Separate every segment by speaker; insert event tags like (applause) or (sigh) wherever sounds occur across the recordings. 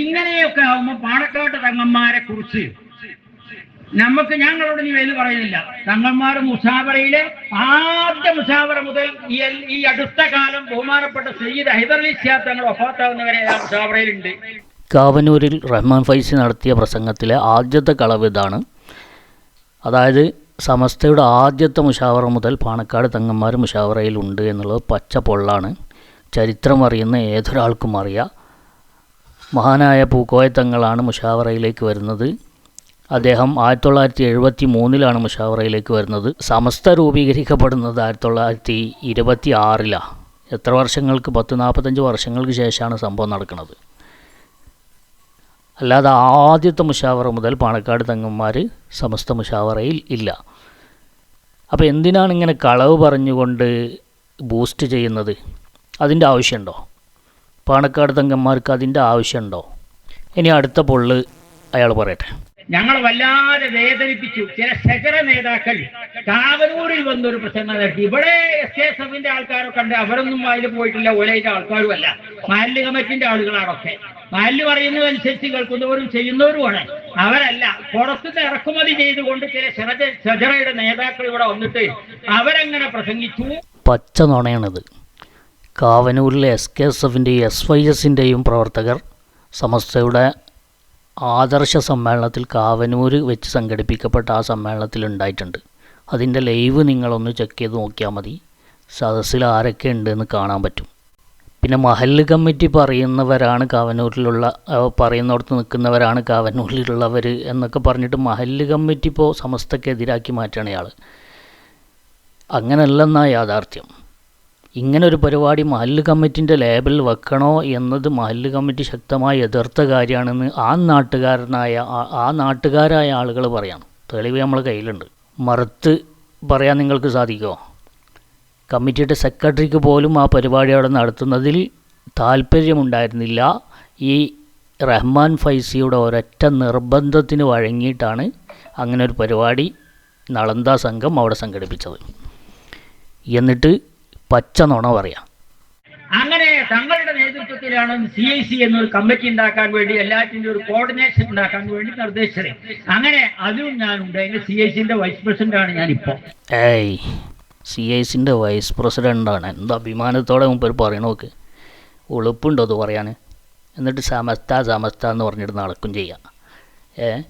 Speaker 1: ഇങ്ങനെയൊക്കെ ആവുമ്പോ പാണക്കാട്ട് തങ്ങന്മാരെ കുറിച്ച്. നമുക്ക് ഞങ്ങളോട് നീ എന്ന് പറയുന്നില്ല. തങ്ങന്മാർ മുസാബറയിലെ ആദ്യ മുസാബറ മുതൽ ഈ അടുത്ത കാലം ബഹുമാനപ്പെട്ട സയ്യിദ് ഹൈദർലി സിയാദ് തങ്ങൾ ഒഫാത്താവുന്നവരെ ആ മുസാബറയിലുണ്ട്
Speaker 2: കാവനൂരിൽ റഹ്മാൻ ഫൈസി നടത്തിയ പ്രസംഗത്തിലെ ആദ്യത്തെ കളവ് ഇതാണ്. അതായത് സമസ്തയുടെ ആദ്യത്തെ മുഷാവറ മുതൽ പാണക്കാട് തങ്ങന്മാർ മുഷാവറയിൽ ഉണ്ട് എന്നുള്ളത് പച്ച പൊള്ളാണ്. ചരിത്രം അറിയുന്ന ഏതൊരാൾക്കും അറിയാം. മഹാനായ പൂക്കോയ തങ്ങളാണ് മുഷാവറയിലേക്ക് വരുന്നത്. അദ്ദേഹം ആയിരത്തി തൊള്ളായിരത്തി എഴുപത്തി മൂന്നിലാണ് മുഷാവറയിലേക്ക് വരുന്നത്. സമസ്ത രൂപീകരിക്കപ്പെടുന്നത് ആയിരത്തി തൊള്ളായിരത്തി ഇരുപത്തി ആറിലാണ് എത്ര വർഷങ്ങൾക്ക് പത്ത് നാൽപ്പത്തഞ്ച് വർഷങ്ങൾക്ക് ശേഷമാണ് സംഭവം നടക്കുന്നത്. അല്ലാതെ ആദ്യത്തെ മുഷാവറ മുതൽ പാണക്കാട് തങ്ങന്മാർ സമസ്ത മുഷാവറയിൽ ഇല്ല. അപ്പോൾ എന്തിനാണ് ഇങ്ങനെ കളവ് പറഞ്ഞുകൊണ്ട് ബൂസ്റ്റ് ചെയ്യുന്നത്? അതിന്റെ ആവശ്യമുണ്ടോ? പാണക്കാട് തങ്കന്മാർക്ക് അതിന്റെ ആവശ്യമുണ്ടോ? ഇനി അടുത്ത പൊള്ള് അയാൾ പറയട്ടെ.
Speaker 1: ഞങ്ങൾ വല്ലാതെ വേദനിപ്പിച്ചു. ചില ശകര നേതാക്കൾ കാവനൂരിൽ വന്നൊരു പ്രസംഗം നടത്തി. ഇവിടെ എസ് കെ എസ് എഫിന്റെ ആൾക്കാരൊക്കെ ഉണ്ട് അവരൊന്നും അതിൽ പോയിട്ടില്ല. ഒലയുടെ ആൾക്കാരും അല്ല മാലിന്യ കമ്മിറ്റിന്റെ ആളുകളാണൊക്കെ. മാലിന്യ പറയുന്നതനുസരിച്ച് കേൾക്കുന്നവരും ചെയ്യുന്നവരുമാണ്. അവരല്ല. പുറത്തുനിന്ന് ഇറക്കുമതി ചെയ്തുകൊണ്ട് ചില ശരജ- ശജറയുടെ നേതാക്കൾ ഇവിടെ വന്നിട്ട് അവരങ്ങനെ പ്രസംഗിച്ചു.
Speaker 2: പച്ച നുണയാണിത്. കാവനൂരിലെ എസ് കെ എസ് എഫിന്റെയും എസ് വൈ എസിന്റെയും പ്രവർത്തകർ സമസ്തയുടെ ആദർശ സമ്മേളനത്തിൽ കാവനൂർ വെച്ച് സംഘടിപ്പിക്കപ്പെട്ട ആ സമ്മേളനത്തിൽ ഉണ്ടായിട്ടുണ്ട്. അതിന്റെ ലൈവ് നിങ്ങളൊന്ന് ചെക്ക് ചെയ്ത് നോക്കിയാൽ മതി. സദസ്സിൽ ആരൊക്കെ ഉണ്ടെന്ന് കാണാൻ പറ്റും. പിന്നെ മഹല്ല് കമ്മിറ്റി പറയുന്നവരാണ് കാവനൂരിലുള്ള പറയുന്നിടത്ത് നിൽക്കുന്നവരാണ് കാവനൂരിലുള്ളവർ എന്നൊക്കെ പറഞ്ഞിട്ട് മഹല്ല് കമ്മിറ്റി ഇപ്പോൾ സമസ്തക്കെതിരാക്കി മാറ്റണയാൾ അങ്ങനെയല്ലെന്നാണ് അങ്ങനെയല്ലെന്നാ യാഥാർത്ഥ്യം. ഇങ്ങനെ ഒരു പരിപാടി മഹല്ല് കമ്മിറ്റിന്റെ ലേബൽ വെക്കണോ എന്നത് മഹല്ല് കമ്മിറ്റി ശക്തമായി എതിർത്ത കാര്യമാണെന്ന് ആ നാട്ടുകാരനായ ആ- ആ നാട്ടുകാരായ ആളുകൾ പറയാണ്. തെളിവ് നമ്മൾ കയ്യിലുണ്ട്. മറുത്ത് പറയാൻ നിങ്ങൾക്ക് സാധിക്കുമോ കമ്മിറ്റിയുടെ സെക്രട്ടറിക്ക് പോലും ആ പരിപാടി അവിടെ നടത്തുന്നതിൽ താല്പര്യമുണ്ടായിരുന്നില്ല ഈ റഹ്മാൻ ഫൈസിയുടെ ഒരൊറ്റ നിർബന്ധത്തിന് വഴങ്ങിയിട്ടാണ് അങ്ങനെ ഒരു പരിപാടി നളന്ദ സംഘം അവിടെ സംഘടിപ്പിച്ചത്. എന്നിട്ട് പച്ച നുണ പറയാം.
Speaker 1: അങ്ങനെ തങ്ങളുടെ നേതൃത്വത്തിലാണ് സി ഐ സി എന്നൊരു കമ്മിറ്റി ഉണ്ടാക്കാൻ വേണ്ടി എല്ലാറ്റിന്റെ ഒരു കോർഡിനേഷൻ ഉണ്ടാക്കാൻ വേണ്ടി നിർദ്ദേശിച്ചത്. അങ്ങനെ അതിലും ഞാനുണ്ട്. അതിന്റെ സി ഐ സിന്റെ വൈസ് പ്രസിഡന്റ് ആണ് ഞാനിപ്പോ.
Speaker 2: ഏയ് സി സിന്റെ വൈസ് ആണ്. എന്ത് അഭിമാനത്തോടെ മുമ്പ് പറയണ നോക്ക്. ഉളുപ്പുണ്ടോ അത് പറയാൻ എന്നിട്ട് സമസ്ത സമസ്ത എന്ന് പറഞ്ഞിട്ട് നടക്കും ചെയ്യാം. ഏ?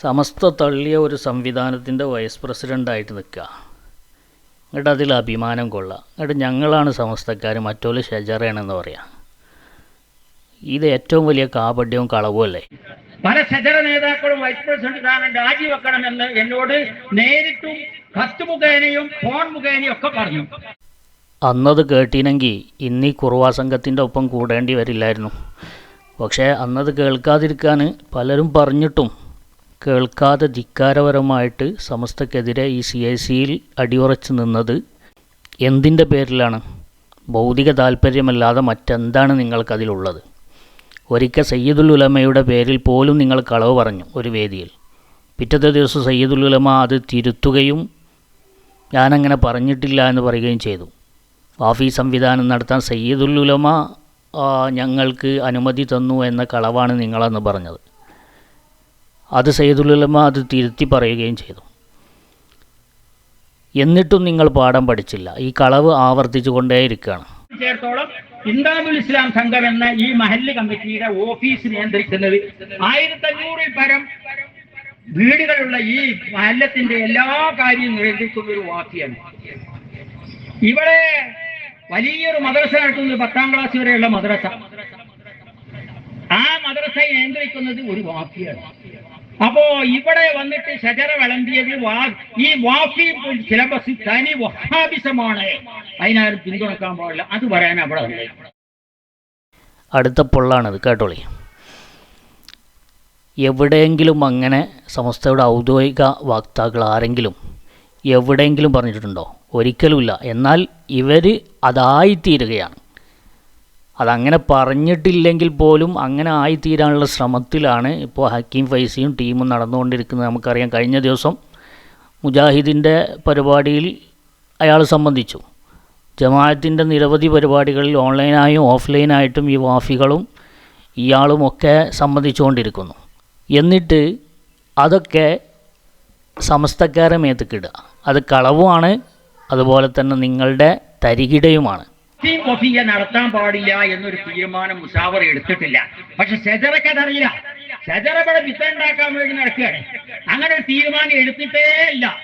Speaker 2: സമസ്ത തള്ളിയ ഒരു സംവിധാനത്തിന്റെ വൈസ് പ്രസിഡന്റായിട്ട് നിൽക്കുക. എന്നിട്ട് അതിൽ അഭിമാനം കൊള്ളാം. എന്നിട്ട് ഞങ്ങളാണ് സമസ്തക്കാർ മറ്റോൽ ഷെജറയാണെന്ന് പറയാം. ഇത് ഏറ്റവും വലിയ കാപഡ്യവും കളവും അല്ലേ?
Speaker 1: പല ശജര നേതാക്കളും വൈസ് പ്രസിഡന്റ് താങ്കൾ രാജിവെക്കണമെന്ന് എന്നോട് നേരിട്ടും കത്ത് മുഖേനയും ഫോൺ മുഖേനയും ഒക്കെ പറഞ്ഞു.
Speaker 2: അന്നത് കേട്ടിനെങ്കിൽ ഇന്നി കുറുവാ സംഘത്തിന്റെ ഒപ്പം കൂടേണ്ടി വരില്ലായിരുന്നു. പക്ഷേ അന്നത് കേൾക്കാതിരിക്കാൻ പലരും പറഞ്ഞിട്ടും കേൾക്കാതെ ധിക്കാരപരമായിട്ട് സമസ്തക്കെതിരെ ഈ സി ഐ സിയിൽ അടിയുറച്ച് നിന്നത് എന്തിന്റെ പേരിലാണ്? ഭൗതിക താല്പര്യമല്ലാതെ മറ്റെന്താണ് നിങ്ങൾക്കതിലുള്ളത്? ഒരിക്കൽ സയ്യിദുൽ ഉലമയുടെ പേരിൽ പോലും നിങ്ങൾ കളവ് പറഞ്ഞു ഒരു വേദിയിൽ. പിറ്റത്തെ ദിവസം സയ്യിദുൽ ഉലമ അത് തിരുത്തുകയും ഞാനങ്ങനെ പറഞ്ഞിട്ടില്ല എന്ന് പറയുകയും ചെയ്തു. വാഫി സംവിധാനം നടത്താൻ സയ്യിദുൽ ഉലമ ഞങ്ങൾക്ക് അനുമതി തന്നു എന്ന കളവാണ് നിങ്ങളെന്ന് പറഞ്ഞത്. അത് സയ്യിദുൽ ഉലമ അത് തിരുത്തി പറയുകയും ചെയ്തു. എന്നിട്ടും നിങ്ങൾ പാഠം പഠിച്ചില്ല. ഈ കളവ് ആവർത്തിച്ചു കൊണ്ടേയിരിക്കുകയാണ്.
Speaker 1: ഇന്താബുൽ ഇസ്ലാം സംഘം എന്ന ഈ മഹല്ല് കമ്മിറ്റിയുടെ ഓഫീസ് നിയന്ത്രിക്കുന്നത് ആയിരത്തി അഞ്ഞൂറിൽ പരം വീടുകളുള്ള ഈ മഹല്ലത്തിന്റെ എല്ലാ കാര്യവും നിയന്ത്രിക്കുന്ന ഒരു വാക്കിയാണ്. ഇവിടെ വലിയൊരു മദ്രസ നടത്തുന്നത് പത്താം ക്ലാസ് വരെയുള്ള മദ്രസ. ആ മദ്രസ നിയന്ത്രിക്കുന്നത് ഒരു വാക്കിയാണ്. അപ്പോ ഇവിടെ വന്നിട്ട് ഷജറ വിളമ്പിയത് ഈ വാഫി സിലബസ് തനി വഹാബിസമാണ്. അതിനാരും പിന്തുണക്കാൻ പാടില്ല. അത് പറയാൻ അവിടെ
Speaker 2: അടുത്ത പൊള്ളാണത് കേട്ടോളി. എവിടെയെങ്കിലും അങ്ങനെ സമസ്തയുടെ ഔദ്യോഗിക വക്താക്കൾ ആരെങ്കിലും എവിടെയെങ്കിലും പറഞ്ഞിട്ടുണ്ടോ? ഒരിക്കലുമില്ല. എന്നാൽ ഇവർ അതായിത്തീരുകയാണ്. അതങ്ങനെ പറഞ്ഞിട്ടില്ലെങ്കിൽ പോലും അങ്ങനെ ആയിത്തീരാനുള്ള ശ്രമത്തിലാണ് ഇപ്പോൾ ഹക്കീം ഫൈസിയും ടീമും നടന്നുകൊണ്ടിരിക്കുന്നത് നമുക്കറിയാം. കഴിഞ്ഞ ദിവസം മുജാഹിദിന്റെ പരിപാടിയിൽ അയാൾ സംബന്ധിച്ചു. ജമാഅത്തിന്റെ നിരവധി പരിപാടികളിൽ ഓൺലൈനായും ഓഫ്ലൈനായിട്ടും ഈ വാഫികളും ഇയാളുമൊക്കെ സംബന്ധിച്ചുകൊണ്ടിരിക്കുന്നു. എന്നിട്ട് അതൊക്കെ സമസ്തക്കാരെ മേത്തക്കിടുക അത് കളവുമാണ് അതുപോലെ തന്നെ നിങ്ങളുടെ തരികിടയുമാണ്.
Speaker 1: മുസ്ലിം വഫിയ നടത്താൻ പാടില്ല എന്നൊരു തീരുമാനം മുഷാവർ എടുത്തിട്ടില്ല. പക്ഷെ ഷജറ ഇവിടെ വിത്ത ഉണ്ടാക്കാൻ വേണ്ടി നടക്കുകയാണ്. അങ്ങനെ ഒരു തീരുമാനം എടുത്തിട്ടേ ഇല്ല.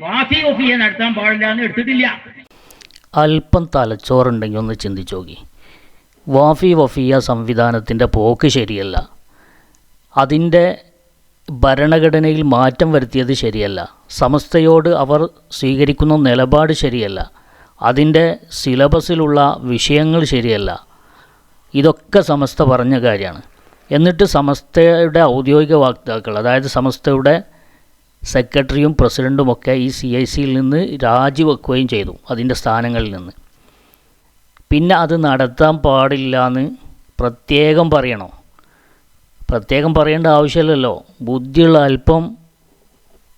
Speaker 1: വാഫി വഫിയ നടത്താൻ പാടില്ല എന്ന് എടുത്തിട്ടില്ല.
Speaker 2: അല്പം തലച്ചോറുണ്ടെങ്കിൽ ഒന്ന് ചിന്തിച്ചു നോക്കി. വാഫി വഫിയ സംവിധാനത്തിന്റെ പോക്ക് ശരിയല്ല. അതിന്റെ ഭരണഘടനയിൽ മാറ്റം വരുത്തിയത് ശരിയല്ല. സമസ്തയോട് അവർ സ്വീകരിക്കുന്ന നിലപാട് ശരിയല്ല. അതിന്റെ സിലബസിലുള്ള വിഷയങ്ങൾ ശരിയല്ല. ഇതൊക്കെ സമസ്ത പറഞ്ഞ കാര്യമാണ്. എന്നിട്ട് സമസ്തയുടെ ഔദ്യോഗിക വാക്താക്കൾ അതായത് സമസ്തയുടെ സെക്രട്ടറിയും പ്രസിഡന്റുമൊക്കെ ഈ സി ഐ സിയിൽ നിന്ന് രാജിവെക്കുകയും ചെയ്തു അതിന്റെ സ്ഥാനങ്ങളിൽ നിന്ന്. പിന്നെ അത് നടത്താൻ പാടില്ല എന്ന് പ്രത്യേകം പറയണോ? പ്രത്യേകം പറയേണ്ട ആവശ്യമില്ലല്ലോ. ബുദ്ധിയുള്ള അല്പം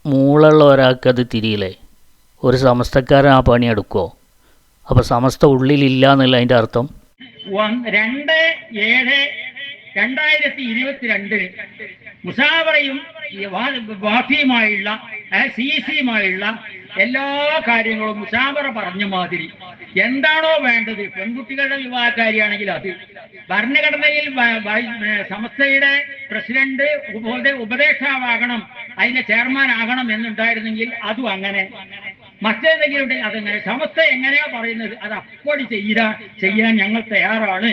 Speaker 2: മൂളുള്ള ഒരാൾക്കത് തിരിയില്ലേ? ഒരു സമസ്തക്കാരൻ ആ പണി എടുക്കുമോ അപ്പോൾ സമസ്ത ഉള്ളിലില്ല എന്നല്ല അതിന്റെ അർത്ഥം.
Speaker 1: രണ്ട് ഏഴ് രണ്ടായിരത്തി ഇരുപത്തിരണ്ട് മുസാവറയും വാഫിയുമായുള്ള സി എല്ലാ കാര്യങ്ങളും മുസാവറ പറഞ്ഞ മാതിരി. എന്താണോ വേണ്ടത്? പെൺകുട്ടികളുടെ വിവാഹക്കാരിയാണെങ്കിൽ അത്. ഭരണഘടനയിൽ സമസ്തയുടെ പ്രസിഡന്റ് ഉപദേ ഉപദേഷ്ടാവാകണം അതിന്റെ ചെയർമാൻ ആകണം എന്നുണ്ടായിരുന്നെങ്കിൽ അതും അങ്ങനെ. മറ്റേതെങ്കിലും ഉണ്ടെങ്കിൽ അതങ്ങനെ സമസ്ത എങ്ങനെയാ പറയുന്നത്? അത് അപ്പോഴി ചെയ്യാ ചെയ്യാൻ ഞങ്ങൾ തയ്യാറാണ്.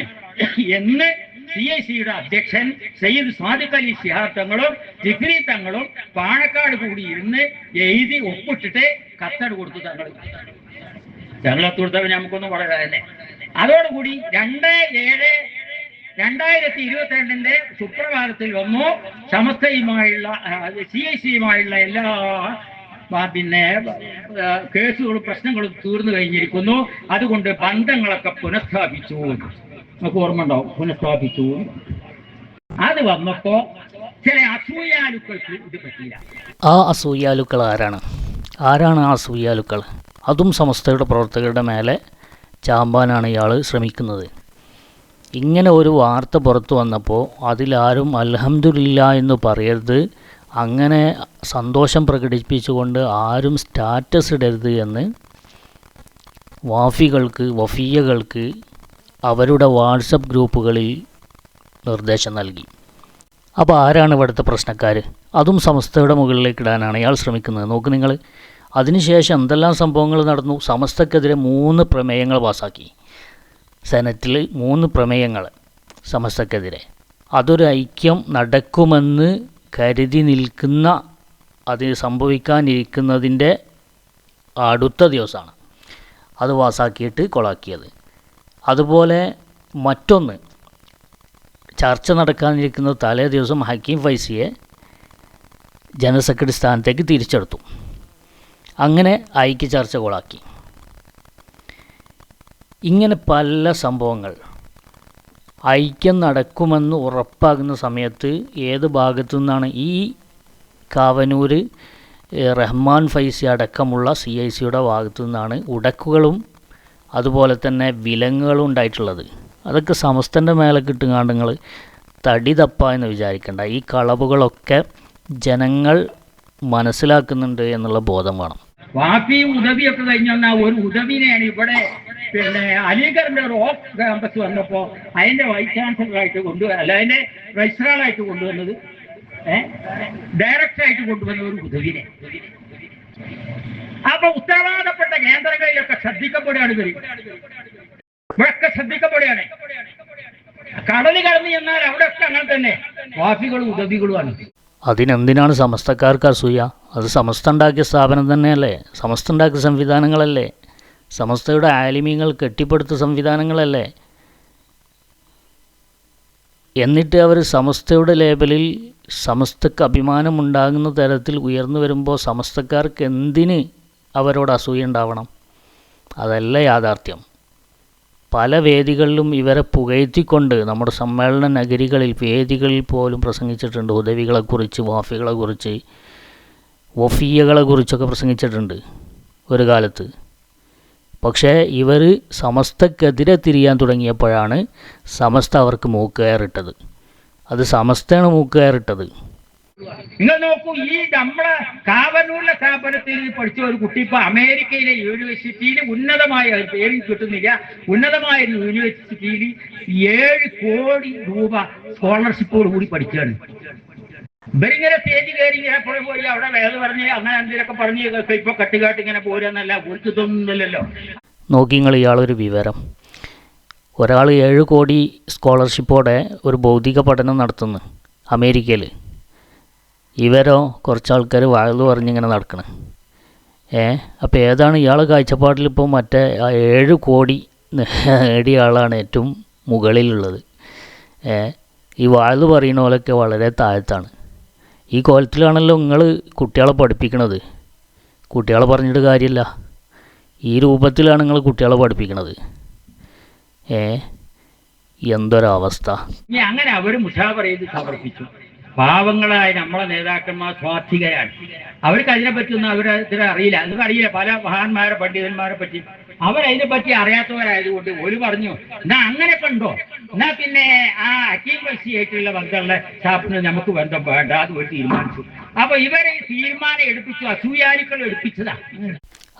Speaker 1: എന്ന് സി ഐ സിയുടെ അധ്യക്ഷൻ സയ്യിദ് സാദിഖ് അലി ശിഹാർ തങ്ങളും ജിഗ്രി തങ്ങളും പാണക്കാട് കൂടി ഇരുന്ന് എഴുതി ഒപ്പിട്ടിട്ട് കത്തട് കൊടുത്തു തങ്ങൾ. ഞങ്ങളത്ത് കൊടുത്തവർ നമുക്കൊന്നും പറയാതല്ലേ അതോടുകൂടി രണ്ട് ഏഴ് രണ്ടായിരത്തി ഇരുപത്തി രണ്ടിന്റെ സുപ്രഭാതത്തിൽ വന്നു സമസ്തയുമായുള്ള സി ഐ സിയുമായുള്ള എല്ലാ പിന്നെ കേസുകളും പ്രശ്നങ്ങളും തീർന്നു കഴിഞ്ഞിരിക്കുന്നു. അതുകൊണ്ട് ബന്ധങ്ങളൊക്കെ പുനഃസ്ഥാപിച്ചു. നമുക്ക് ഓർമ്മ ഉണ്ടാവും പുനഃസ്ഥാപിച്ചു. അത് വന്നപ്പോ ചില അസൂയാലുക്കൾക്ക് ഇത് പറ്റില്ല
Speaker 2: ആ അസൂയാലുക്കൾ ആരാണ്? ആരാണ് ആ അസൂയാലുക്കൾ? അതും സമസ്തയുടെ പ്രവർത്തകരുടെ മേലെ ചാമ്പാനാണ് ഇയാൾ ശ്രമിക്കുന്നത്. ഇങ്ങനെ ഒരു വാർത്ത പുറത്തു വന്നപ്പോൾ അതിലാരും അൽഹംദുലില്ല എന്ന് പറയരുത്. അങ്ങനെ സന്തോഷം പ്രകടിപ്പിച്ചുകൊണ്ട് ആരും സ്റ്റാറ്റസ് ഇടരുത് എന്ന് വാഫികൾക്ക് വഫിയകൾക്ക് അവരുടെ വാട്സപ്പ് ഗ്രൂപ്പുകളിൽ നിർദ്ദേശം നൽകി. അപ്പോൾ ആരാണ് ഇവിടുത്തെ പ്രശ്നക്കാർ അതും സമസ്തയുടെ മുകളിലേക്ക് ഇടാനാണ് അയാൾ ശ്രമിക്കുന്നത്. നോക്ക് നിങ്ങൾ അതിനുശേഷം എന്തെല്ലാം സംഭവങ്ങൾ നടന്നു? സമസ്തക്കെതിരെ മൂന്ന് പ്രമേയങ്ങൾ പാസാക്കി. സെനറ്റിൽ മൂന്ന് പ്രമേയങ്ങൾ സമസ്തക്കെതിരെ. അതൊരു ഐക്യം നടക്കുമെന്ന് കരുതി നിൽക്കുന്ന അത് സംഭവിക്കാനിരിക്കുന്നതിന്റെ അടുത്ത ദിവസമാണ്. അത് പാസാക്കിയിട്ട് കൊളാക്കിയത്. അതുപോലെ മറ്റൊന്ന് ചർച്ച നടക്കാനിരിക്കുന്ന തലേ ദിവസം ഹക്കീം ഫൈസിയെ ജനറൽ സെക്രട്ടറി സ്ഥാനത്തേക്ക് തിരിച്ചെടുത്തു. അങ്ങനെ ഐക്യ ചർച്ച കൊളാക്കി. ഇങ്ങനെ പല സംഭവങ്ങൾ ഐക്യം നടക്കുമെന്ന് ഉറപ്പാകുന്ന സമയത്ത് ഏത് ഭാഗത്തു നിന്നാണ് ഈ കാവനൂർ റഹ്മാൻ ഫൈസി അടക്കമുള്ള സി ഐ സിയുടെ ഭാഗത്തു നിന്നാണ് ഉടക്കുകളും അതുപോലെ തന്നെ വിലങ്ങുകളും ഉണ്ടായിട്ടുള്ളത്. അതൊക്കെ സമസ്തന്റെ മേലെ കിട്ടുങ്ങാണ്ട് നിങ്ങൾ തടി തപ്പ എന്ന് വിചാരിക്കേണ്ട. ഈ കളവുകളൊക്കെ ജനങ്ങൾ മനസ്സിലാക്കുന്നുണ്ട് എന്നുള്ള ബോധം വേണം.
Speaker 1: വാപ്പിയും ഉദവിയൊക്കെ കഴിഞ്ഞു വന്ന ഒരു ഉദവിനെയാണ് ഇവിടെ പിന്നെ അലീഗറിന്റെ ഒരു ഓഫ് ക്യാമ്പസ് വന്നപ്പോ അതിന്റെ വൈസ് ചാൻസലറായിട്ട് കൊണ്ടുവ അല്ല അതിന്റെ രജിസ്ട്രാളായിട്ട് കൊണ്ടുവന്നത്. ഡയറക്ടർ ആയിട്ട് കൊണ്ടുവന്ന ഒരു ഉദവിനെ. അപ്പൊ ഉത്തരവാദപ്പെട്ട കേന്ദ്രങ്ങളിലൊക്കെ ശ്രദ്ധിക്കപ്പെടുകയാണ് ഇവർ. ഇവിടൊക്കെ ശ്രദ്ധിക്കപ്പെടുകയാണ്. കടൽ കടന്നു ചെന്നാൽ അവിടെയൊക്കെ അങ്ങനെ തന്നെ. വാഫികളും ഉദവികളുമാണ്.
Speaker 2: അതിനെന്തിനാണ് സമസ്തക്കാർക്ക് അസൂയ? അത് സമസ്ത ഉണ്ടാക്കിയ സ്ഥാപനം തന്നെയല്ലേ? സമസ്ത ഉണ്ടാക്കിയ സംവിധാനങ്ങളല്ലേ? സമസ്തയുടെ ആലിമ്യങ്ങൾ കെട്ടിപ്പടുത്ത സംവിധാനങ്ങളല്ലേ? എന്നിട്ട് അവർ സമസ്തയുടെ ലേബലിൽ സമസ്തക്ക് അഭിമാനമുണ്ടാകുന്ന തരത്തിൽ ഉയർന്നു വരുമ്പോൾ സമസ്തക്കാർക്ക് എന്തിന് അവരോട് അസൂയ ഉണ്ടാവണം? അതല്ല യാഥാർത്ഥ്യം. പല വേദികളിലും ഇവരെ പുകഴ്ത്തിക്കൊണ്ട് നമ്മുടെ സമ്മേളന നഗരികളിൽ വേദികളിൽ പോലും പ്രസംഗിച്ചിട്ടുണ്ട്. ഉദവികളെക്കുറിച്ച് വാഫികളെക്കുറിച്ച് വഫിയകളെക്കുറിച്ചൊക്കെ പ്രസംഗിച്ചിട്ടുണ്ട് ഒരു കാലത്ത്. പക്ഷേ ഇവർ സമസ്തക്കെതിരെ തിരിയാൻ തുടങ്ങിയപ്പോഴാണ് സമസ്ത അവർക്ക് മൂക്കുകയറിട്ടത്. അത് സമസ്തയാണ് മൂക്കുകയറിട്ടത്.
Speaker 1: നിങ്ങൾ നോക്കൂ ഈ നമ്മളെ കാവനൂരിലെ സ്ഥാപനത്തിൽ പഠിച്ച ഒരു കുട്ടി ഇപ്പൊ അമേരിക്കയിലെ യൂണിവേഴ്സിറ്റിയിൽ ഉന്നതമായ പേര് കിട്ടുന്നില്ല. ഉന്നതമായ യൂണിവേഴ്സിറ്റിയിൽ ഏഴ് കോടി രൂപ സ്കോളർഷിപ്പോട് കൂടി പഠിക്കുകയാണ്. ഇവരിങ്ങനെ സ്റ്റേജ് കയറി ഇങ്ങനെ പോയി പോയി അവിടെ വേദ പറഞ്ഞ് അങ്ങനെ എന്തെങ്കിലുമൊക്കെ പറഞ്ഞ് ഇപ്പൊ കട്ടുകാട്ട് ഇങ്ങനെ പോരാന്നല്ല തോന്നുന്നില്ലല്ലോ
Speaker 2: നോക്കി നിങ്ങൾ ഇയാളൊരു വിവരം. ഒരാൾ ഏഴ് കോടി സ്കോളർഷിപ്പോടെ ഒരു ഭൗതിക പഠനം നടത്തുന്നു അമേരിക്കയിൽ ഇവരോ കുറച്ച് ആൾക്കാർ വാഴ്ന്നു പറഞ്ഞിങ്ങനെ നടക്കണം. ഏ? അപ്പോൾ ഏതാണ് ഇയാളെ കാഴ്ചപ്പാടിൽ ഇപ്പോൾ മറ്റേ ഏഴ് കോടി (laughs) നേടിയ ആളാണ് ഏറ്റവും മുകളിലുള്ളത്. ഏ? ഈ വാഴ്ന്നു പറയുന്ന പോലെയൊക്കെ വളരെ താഴത്താണ്. ഈ കോലത്തിലാണല്ലോ നിങ്ങൾ കുട്ടികളെ പഠിപ്പിക്കണത്. കുട്ടികളെ പറഞ്ഞിട്ട് കാര്യമില്ല ഈ രൂപത്തിലാണ് നിങ്ങൾ കുട്ടികളെ പഠിപ്പിക്കണത്. ഏ? എന്തൊരവസ്ഥ.
Speaker 1: അങ്ങനെ അവർ മുഷാ പറയുന്നത് സമർപ്പിച്ചു. പാവങ്ങളായ നമ്മളെ നേതാക്കന്മാർ സ്വാർത്ഥികരാണ്. അവർക്ക് അതിനെപ്പറ്റിയൊന്നും ഇതിനെ അറിയില്ല. അതൊന്നും അറിയില്ല പല മഹാന്മാരെ പണ്ഡിതന്മാരെ പറ്റി. അവരതിനെ പറ്റി അറിയാത്തവരായതുകൊണ്ട് ഒരു പറഞ്ഞു എന്നാ അങ്ങനെ കണ്ടോ? എന്നാ പിന്നെ ആ അക്കീം ആയിട്ടുള്ള ബന്ധമുള്ള സ്ഥാപനം നമുക്ക് ബന്ധം വേണ്ട അത് ഒരു തീരുമാനിച്ചു. അപ്പൊ ഇവരെ തീരുമാനം എടുപ്പിച്ചു അസൂയാലുക്കൾ എടുപ്പിച്ചതാ.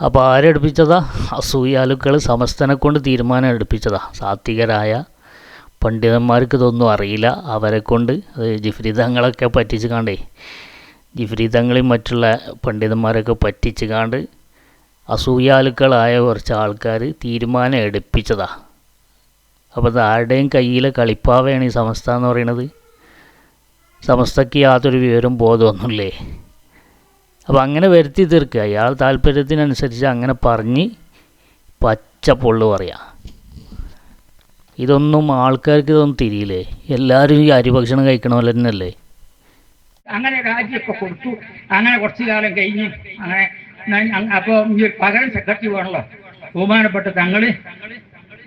Speaker 2: അപ്പോൾ ആരെടുപ്പിച്ചതാ? അസൂയാലുക്കൾ സമസ്തനെ കൊണ്ട് തീരുമാനം എടുപ്പിച്ചതാ. സാത്വികരായ പണ്ഡിതന്മാർക്ക് ഇതൊന്നും അറിയില്ല. അവരെ കൊണ്ട് അത് ജിഫ്രി തങ്ങളൊക്കെ പറ്റിച്ച് കാണ്ടേ ജിഫ്രി മറ്റുള്ള പണ്ഡിതന്മാരൊക്കെ പറ്റിച്ച് കാണ്ട് അസൂയാലുക്കളായ കുറച്ച് ആൾക്കാർ തീരുമാനം എടുപ്പിച്ചതാ. അപ്പോൾ ആരുടെയും കയ്യിലെ കളിപ്പാവയാണ് ഈ സമസ്ത എന്ന് പറയുന്നത്. സമസ്തയ്ക്ക് യാതൊരു വിവരം ബോധമൊന്നുമില്ലേ? അപ്പോൾ അങ്ങനെ വരുത്തി തീർക്കുക. അയാൾ താല്പര്യത്തിനനുസരിച്ച് അങ്ങനെ പറഞ്ഞ് പച്ച പൊള്ളു പറയാം. ഇതൊന്നും ആൾക്കാർക്ക് ഇതൊന്നും തിരിയില്ലേ? എല്ലാവരും ഈ അരിഭക്ഷണം കഴിക്കണ പോലെ തന്നെയല്ലേ?
Speaker 1: അങ്ങനെ രാജിയൊക്കെ കൊടുത്തു. അങ്ങനെ കുറച്ചു കാലം കഴിഞ്ഞ് അങ്ങനെ ഞാൻ- അങ് അപ്പൊ ഈ ഒരു പകരം സെക്രട്ടറി വേണല്ലോ. ബഹുമാനപ്പെട്ട തങ്ങൾ.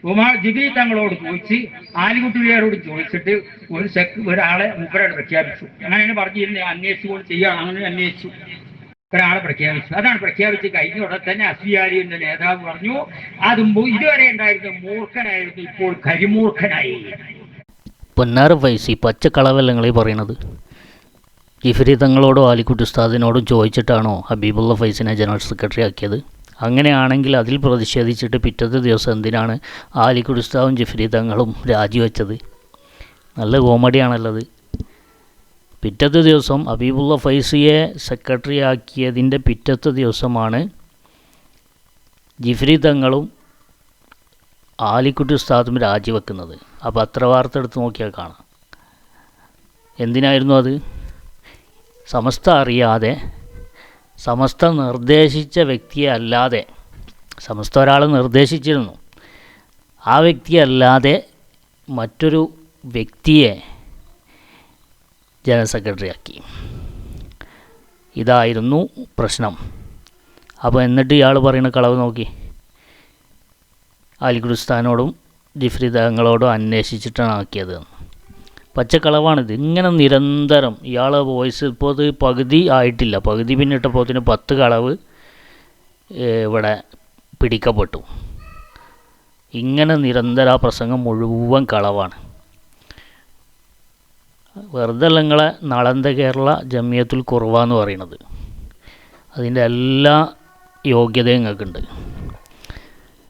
Speaker 1: ബഹുമാ ജിബി തങ്ങളോട് ചോദിച്ച് ആലിക്കുട്ടിയാരോട് ചോദിച്ചിട്ട് ഒരു സെക് ഒരാളെ മുപ്പരോട് പ്രഖ്യാപിച്ചു. അങ്ങനെയാണ് പറഞ്ഞിരുന്നത് അന്വേഷിച്ചുകൊണ്ട് ചെയ്യാം. അങ്ങനെ അന്വേഷിച്ചു. ഒരാളെ പ്രഖ്യാപിച്ചു. അതാണ് പ്രഖ്യാപിച്ച് കഴിഞ്ഞ ഉടൻ തന്നെ അസ്വിയാരി എന്ന നേതാവ് പറഞ്ഞു അത് ഇതുവരെ ഉണ്ടായിരുന്ന മൂർഖനായിരുന്നു ഇപ്പോൾ കരിമൂർഖനായി.
Speaker 2: പൊന്നാറ വയസ്സ് ഈ പച്ചക്കളവല്ലങ്ങളെ പറയണത്. ജിഫരി തങ്ങളോടോ ആലിക്കുട്ടി ഉസ്താദിനോടും ചോദിച്ചിട്ടാണോ ഹബീബുള്ള ഫൈസിനെ ജനറൽ സെക്രട്ടറി ആക്കിയത്? അങ്ങനെയാണെങ്കിൽ അതിൽ പ്രതിഷേധിച്ചിട്ട് പിറ്റത്തെ ദിവസം എന്തിനാണ് ആലിക്കുട്ടി ഉസ്താവും ജിഫരി തങ്ങളും രാജിവെച്ചത്? നല്ല കോമഡിയാണല്ലത്. പിറ്റത്തെ ദിവസം അബീബുള്ള ഫൈസിയെ സെക്രട്ടറി ആക്കിയതിന്റെ പിറ്റത്തെ ദിവസമാണ് ജിഫ്രി തങ്ങളും ആലിക്കുട്ടി ഉസ്താദും രാജിവെക്കുന്നത്. ആ പത്രവാർത്ത എടുത്ത് നോക്കിയാൽ കാണാം. എന്തിനായിരുന്നു അത്? സമസ്ത അറിയാതെ സമസ്ത നിർദ്ദേശിച്ച വ്യക്തിയെ അല്ലാതെ സമസ്ത ഒരാൾ നിർദ്ദേശിച്ചിരുന്നു. ആ വ്യക്തിയല്ലാതെ മറ്റൊരു വ്യക്തിയെ ജനറൽ സെക്രട്ടറി ആക്കി ഇതായിരുന്നു പ്രശ്നം. അപ്പോൾ എന്നിട്ട് ഇയാൾ പറയുന്ന കളവ് നോക്കി. അലിഗുരുസ്ഥാനോടും ജിഫ്രി തങ്ങളോടും അന്വേഷിച്ചിട്ടാണ് ആക്കിയത്. പച്ചക്കളവാണിത്. ഇങ്ങനെ നിരന്തരം ഇയാളെ വോയിസ് ഇപ്പോൾ അത് പകുതി ആയിട്ടില്ല. പകുതി പിന്നിട്ടപ്പോൾ തന്നെ പത്ത് കളവ് ഇവിടെ പിടിക്കപ്പെട്ടു. ഇങ്ങനെ നിരന്തര ആ പ്രസംഗം മുഴുവൻ കളവാണ്. വെറുതെ അല്ല നിങ്ങളെ നളന്ത കേരള ജമിയത്തുൽ ഖുർആൻ എന്ന് പറയുന്നത്. അതിന്റെ എല്ലാ യോഗ്യതയും നിങ്ങൾക്കുണ്ട്